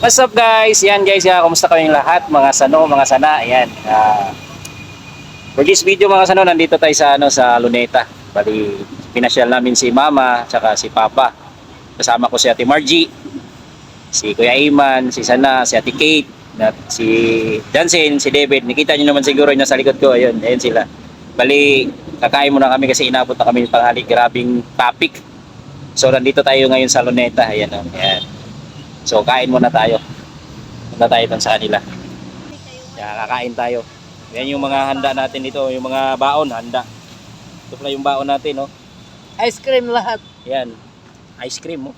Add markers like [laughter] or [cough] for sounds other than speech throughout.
What's up guys? Yan guys, yan. Kumusta kayong lahat? Mga sano, mga sana. Yan. Ah, for this video mga sano, nandito tayo sa, ano, sa Luneta. Bali, pinasyal namin si Mama, tsaka si Papa. Kasama ko si Ate Margie, si Kuya Iman, si Sana, si Ate Kate, at si Jansen, si David. Nakita nyo naman siguro yung nasa likod ko. Ayun, ayun sila. Bali, kakain muna kami kasi inabot na kami ng tanghali. Grabing topic. So, nandito tayo ngayon sa Luneta. Ayan, oh. Ayan. So, kain muna tayo. Punta tayo doon sa kanila. Kaya kakain tayo. Yan yung mga handa natin dito, yung mga baon, handa. Ito pala yung baon natin, no? Ice cream lahat. Yan. Ice cream, oh.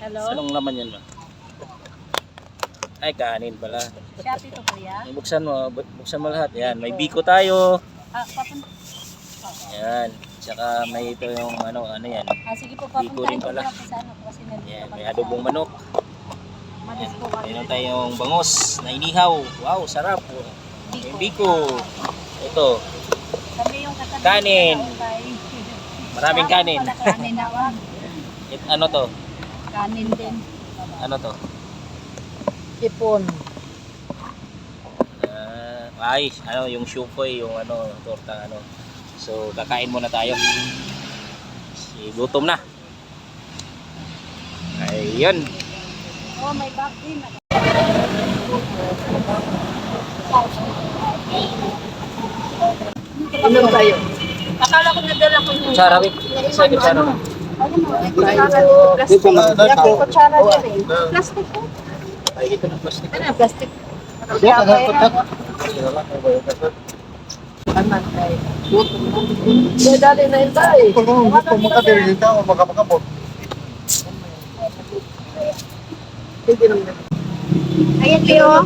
Hello? Anong laman yan, ba? Ay, kanin pala. Shopee to kuya. Buksan mo, bu- buksan mo lahat. Yan, may biko tayo. Ah, papunta. Yan. Tsaka may ito yung ano, ano yan. Ah, sige po, Biko rin papunta pala. sa ano po kasi nandito Yan, kami may sa- adobong manok. Malis Yan. po kami. Mayroon tayong bangos na inihaw. Wow, sarap. May biko. Ito, Kami yung katabi. Kanin. maraming kanin. Kanin na wag. It- ano to? Kanin din. Ano to? Ipon. Ah, ay, ano, yung shukoy, yung ano, torta, ano. So, kakain muna tayo. Si gutom na. Ayun. Oh, may bag din. Inom tayo. Akala ko nadala ko yung... Kutsara, wait. Isa, kutsara na. Ano mo? Plastic. Plastic. Kutsara din eh. Plastic po. Ay, ito na plastic. Ano, plastic. Kaya dali na yun tayo. Kung gusto mo ka din dito, magkapagkapot. Ayan, Leo.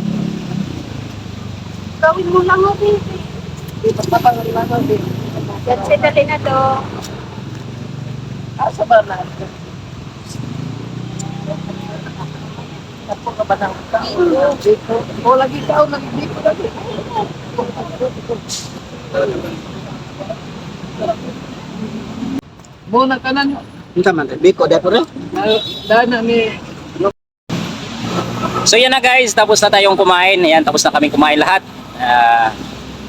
Gawin mo lang ako, baby. Yan, say, dali na to. Asa ba na? Tapo ka ba ng tao? Dito. O, lagi lagi dito, lagi. Muna ka na. Minta man, biko dapat rin. Dana ni So yan na guys, tapos na tayong kumain. Ayan, tapos na kami kumain lahat. Ah,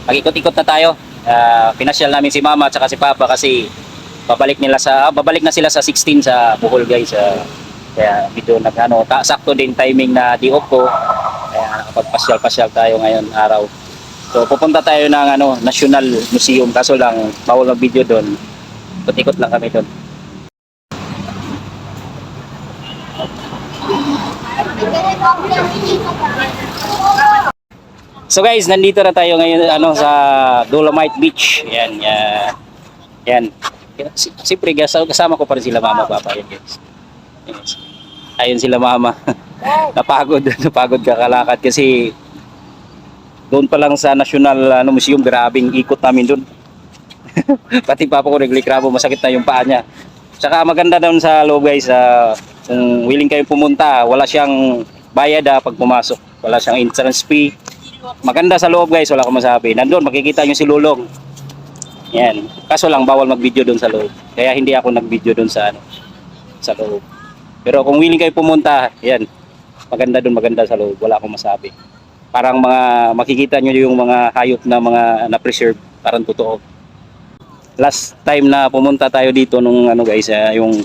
Pag-ikot-ikot na tayo. Ah, pinasyal namin si Mama at saka si Papa kasi babalik nila sa ah, babalik na sila sa 16 sa Bohol guys. Ah, kaya medyo nag ano, ta, sakto din timing na di off ko. Kaya nakapagpasyal-pasyal tayo ngayon araw. So pupunta tayo ng ano, National Museum kaso lang bawal mag video doon. Ikot-ikot lang kami doon. So guys, nandito na tayo ngayon ano sa Dolomite Beach. Yan, yan. Yan. Si- Siyempre, kasama, kasama ko pa rin sila mama, papa. Yan, guys. Ayun sila mama. [laughs] napagod, [laughs] napagod kakalakad kasi doon pa lang sa National ano, Museum, grabing ikot namin doon. [laughs] Pati papa ko naglikrabo, masakit na yung paa niya. Tsaka maganda doon sa loob guys, ah, kung willing kayo pumunta, wala siyang bayad ah, pag pumasok. Wala siyang entrance fee. Maganda sa loob guys, wala akong masabi. Nandun, makikita nyo si Lulong. Yan. Kaso lang, bawal mag-video doon sa loob. Kaya hindi ako nag-video doon sa, ano, sa loob. Pero kung willing kayo pumunta, yan. Maganda doon, maganda sa loob. Wala akong masabi. Parang mga, makikita nyo yung mga hayop na mga na-preserve. Parang totoo. Last time na pumunta tayo dito nung ano guys, ah, yung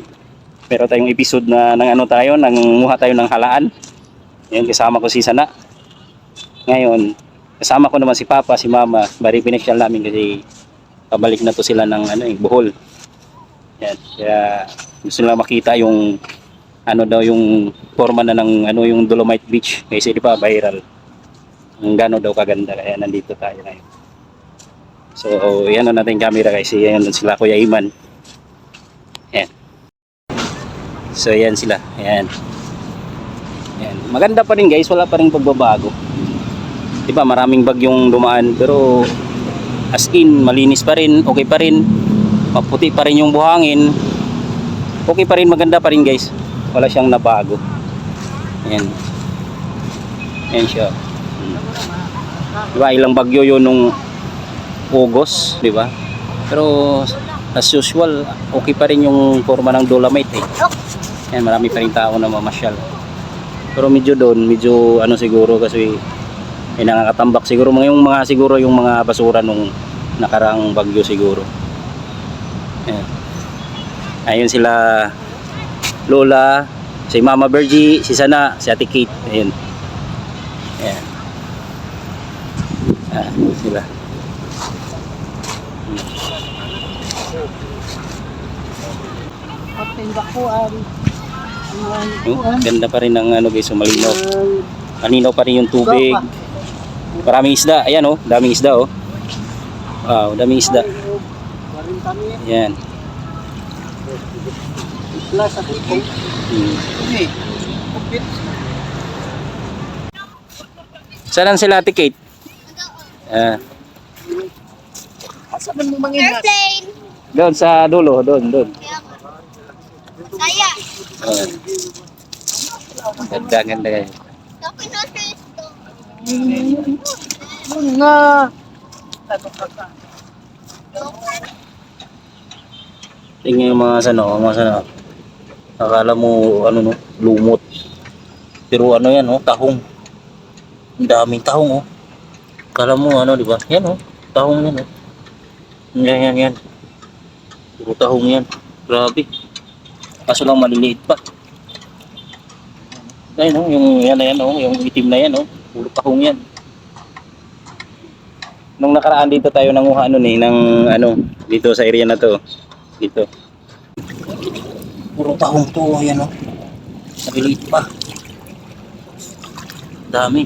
pero tayong episode na ng ano tayo, nang muha tayo ng halaan. Yan, kasama ko si Sana. Ngayon, kasama ko naman si Papa, si Mama. Bari pinasyal namin kasi pabalik na to sila ng ano, eh, Bohol. Yan. Kaya gusto nila makita yung ano daw yung forma na ng ano yung Dolomite Beach kasi di ba viral. Ang gano daw kaganda kaya nandito tayo ngayon. So, yan na natin camera kasi yan sila Kuya Iman. Yan. So, yan sila. Yan. Yan. Maganda pa rin guys, wala pa rin pagbabago. 'Di ba maraming bagyong dumaan pero as in malinis pa rin, okay pa rin. Maputi pa rin yung buhangin. Okay pa rin, maganda pa rin guys. Wala siyang nabago. Ayan. Ayan siya. Hmm. Diba, ilang bagyo yun nung August, di ba? Pero as usual, okay pa rin yung forma ng Dolomite eh. Ayan, marami pa rin tao na mamasyal. Pero medyo doon, medyo ano siguro kasi may nakakatambak siguro mga yung mga siguro yung mga basura nung nakaraang bagyo siguro. Ayan. Ayun sila Lola, si Mama Bergie, si Sana, si Ate Kate. Ayun. Ayan. Ah, sila. Okay, bakuan. Oh, ganda pa rin ng ano guys, malinaw. Malinaw pa rin yung tubig. Maraming isda. Ayan oh, daming isda oh. Wow, daming isda. Ayan. Plus. Hmm. Ini. Kupit. Saan sila Ate Kate? Ah, Asa man mo mangingat? Airplane! doon sa dulo, doon, doon. Saya! Ah. Ganda, ganda guys. Tapos na sa ito. Nga. Tingnan yung mga sano, mga sano. Akala mo ano no, lumot. Pero ano yan oh, tahong. Ang daming tahong oh. Akala mo ano, di ba? Yan oh, tahong yan oh. Yan, yan, yan. Puro tahong yan. Grabe. Kaso lang maliliit pa. Ayun oh, yung yan na yan oh, yung itim na yan oh. Puro tahong yan. Nung nakaraan dito tayo nanguha ano ni ng ano dito sa area na to. Dito. Puro tahong to, ayan o. Maliliit pa. Dami.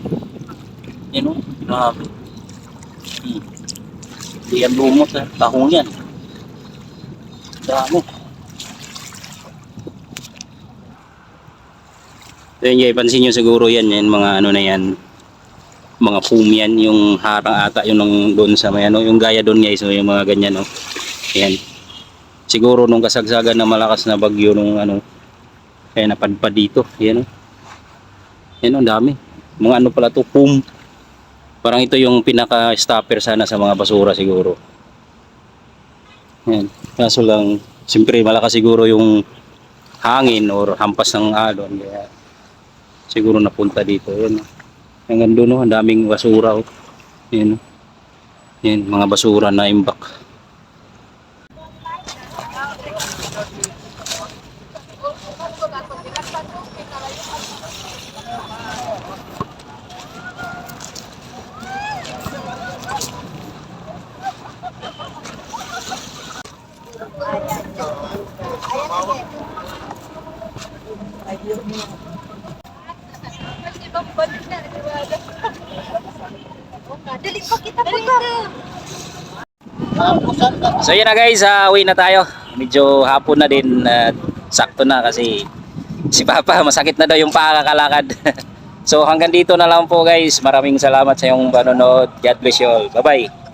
Yan o, grabe. Hmm. Hindi yan lumot eh. Tahong yan. Dami. Then, yeah, pansin nyo siguro yan, yan, mga ano na yan, mga foam yan, yung harang ata, yung nung doon sa may ano, yung gaya doon guys, so, yung mga ganyan, no. Ayan. Siguro nung kasagsagan na malakas na bagyo nung ano, kaya napadpad dito. Yan o. Yan ang dami. Mga ano pala to, foam. Parang ito yung pinaka-stopper sana sa mga basura siguro. Yan. Kaso lang, siyempre malakas siguro yung hangin or hampas ng alon. Kaya siguro napunta dito. Yan. Hanggang doon, ang daming basura. Oh. Yan. Yan, mga basura na imbak. So yun na guys, uh, uwi na tayo. Medyo hapon na din at sakto na kasi si Papa [laughs] masakit na daw yung paa kakalakad. [laughs] so hanggang dito na lang po guys. Maraming salamat sa iyong panonood. God bless you all. Bye bye.